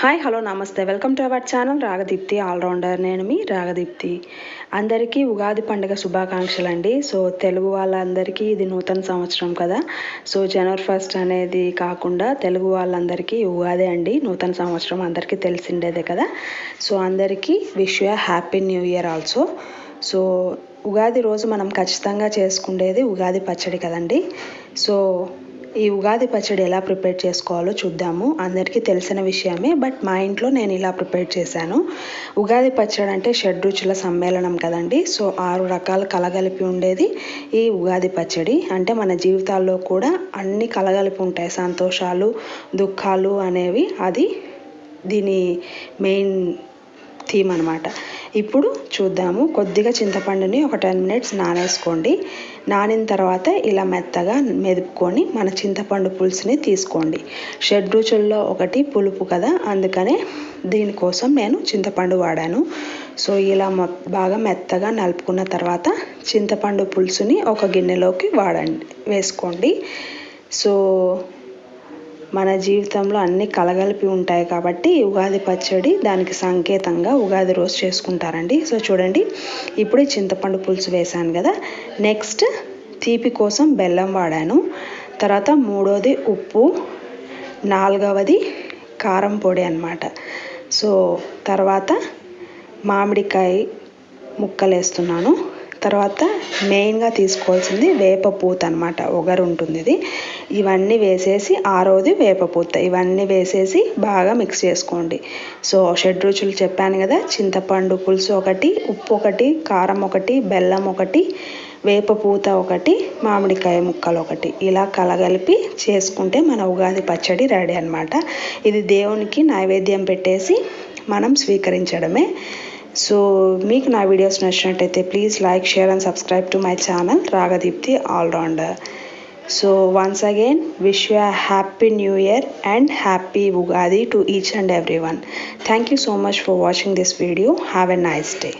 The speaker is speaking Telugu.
Hi hello namaste. Welcome to our channel Ragadeepthi all rounder నేను మీ రాగదీప్తి అందరికీ ఉగాది పండుగ శుభాకాంక్షలు అండి సో తెలుగు వాళ్ళందరికీ ఇది నూతన సంవత్సరం కదా. సో జనవరి ఫస్ట్ అనేది కాకుండా తెలుగు వాళ్ళందరికీ ఉగాది అండి. నూతన సంవత్సరం అందరికీ తెలిసిండేదే కదా. సో అందరికీ wish you happy new year also so Ugadi రోజు మనం ఖచ్చితంగా చేసుకునేది ఉగాది పచ్చడి కదండి. సో ఈ ఉగాది పచ్చడి ఎలా ప్రిపేర్ చేసుకోవాలో చూద్దాము. అందరికీ తెలిసిన విషయమే బట్ మా ఇంట్లో నేను ఇలా ప్రిపేర్ చేశాను. ఉగాది పచ్చడి అంటే షడ్రుచుల సమ్మేళనం కదండి. సో ఆరు రకాలు కలగలిపి ఉండేది ఈ ఉగాది పచ్చడి. అంటే మన జీవితాల్లో కూడా అన్ని కలగలిపి ఉంటాయి. సంతోషాలు దుఃఖాలు అనేవి అది దీని మెయిన్ థీమ్ అనమాట ఇప్పుడు చూద్దాము. కొద్దిగా చింతపండుని ఒక టెన్ మినిట్స్ నానేసుకోండి. నానిన తర్వాత ఇలా మెత్తగా మెదుపుకొని మన చింతపండు పులుసుని తీసుకోండి. షడ్ రుచుల్లో ఒకటి పులుపు కదా అందుకనే దీనికోసం నేను చింతపండు వాడాను. సో ఇలా బాగా మెత్తగా నలుపుకున్న తర్వాత చింతపండు పులుసుని ఒక గిన్నెలోకి వాడండి వేసుకోండి. సో మన జీవితంలో అన్ని కలగలిపి ఉంటాయి కాబట్టి ఉగాది పచ్చడి దానికి సంకేతంగా ఉగాది రోజు చేసుకుంటారండి. సో చూడండి ఇప్పుడు చింతపండు పులుసు వేసాను కదా. నెక్స్ట్ తీపి కోసం బెల్లం వాడాను. తర్వాత మూడోది ఉప్పు నాలుగవది కారం పొడి అనమాట సో తర్వాత మామిడికాయ ముక్కలు వేస్తున్నాను తర్వాత మెయిన్గా తీసుకోవాల్సింది వేపపూత అనమాట ఒగరు ఉంటుంది ఇది. ఇవన్నీ వేసేసి ఆరోది వేపపూత ఇవన్నీ వేసేసి బాగా మిక్స్ చేసుకోండి. సో షెడ్ రుచులు చెప్పాను కదా చింతపండు పులుసు ఒకటి ఉప్పు ఒకటి కారం ఒకటి బెల్లం ఒకటి వేపపూత ఒకటి మామిడికాయ ముక్కలు ఒకటి. ఇలా కలగలిపి చేసుకుంటే మన ఉగాది పచ్చడి రెడీ అనమాట ఇది దేవునికి నైవేద్యం పెట్టేసి మనం స్వీకరించడమే. సో మీకు నా వీడియోస్ నచ్చినట్టయితే please like share and subscribe to my channel Ragadeepthi all rounder so once again wish you happy new year and happy Ugadi to each and every one thank you so much for watching this video have a nice day